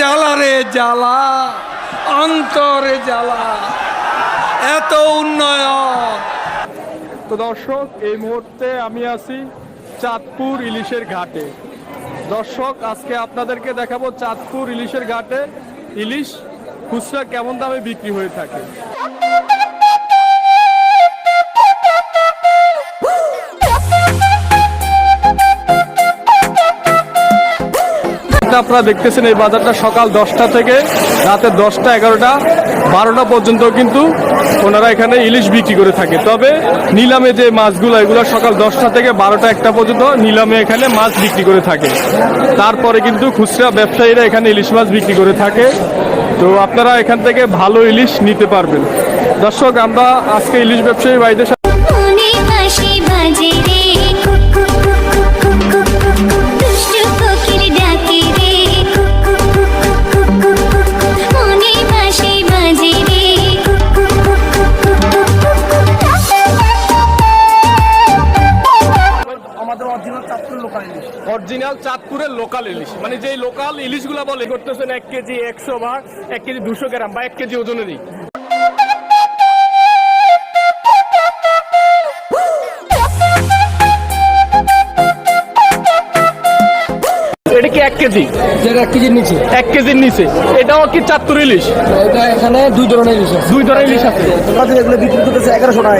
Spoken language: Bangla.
জ্বালা রে জ্বালা, অন্তরে জ্বালা। এত উন্নয়ন। তো দর্শক, এই মুহূর্তে আমি আছি চাঁদপুর ইলিশের ঘাটে। দর্শক, আজকে আপনাদেরকে দেখাবো চাঁদপুর ইলিশের ঘাটে ইলিশ খুচরা কেমন দামে বিক্রি হয়ে থাকে। এটা আপনারা দেখতেছেন এই বাজারটা সকাল দশটা থেকে রাতে দশটা, এগারোটা, বারোটা পর্যন্ত কিন্তু ওনারা এখানে ইলিশ বিক্রি করে থাকে। তবে নিলামে যে মাছগুলো, এগুলো সকাল দশটা থেকে বারোটা, একটা পর্যন্ত নিলামে এখানে মাছ বিক্রি করে থাকে। তারপরে কিন্তু খুচরা ব্যবসায়ীরা এখানে ইলিশ মাছ বিক্রি করে থাকে। তো আপনারা এখান থেকে ভালো ইলিশ নিতে পারবেন। দর্শক, আমরা আজকে ইলিশ ব্যবসায়ী ভাইদের অরিজিনাল চাঁদপুরের লোকাল ইলিশ। মানে যেই লোকাল ইলিশগুলো বলে করতেছেন এক কেজি একশো বা এক কেজি দুশো গ্রাম বা এক কেজি ওজনেরই। এটা কি এক কেজি? যেটা এক কেজির নিচে। এক কেজির নিচে। এটাও কি চাঁদপুর ইলিশ? এটা এখানে দুই ধরনের ইলিশ আছে। দুই ধরনের ইলিশ আছে। এগুলো বিক্রি করতেছে এগারোশো টাকা।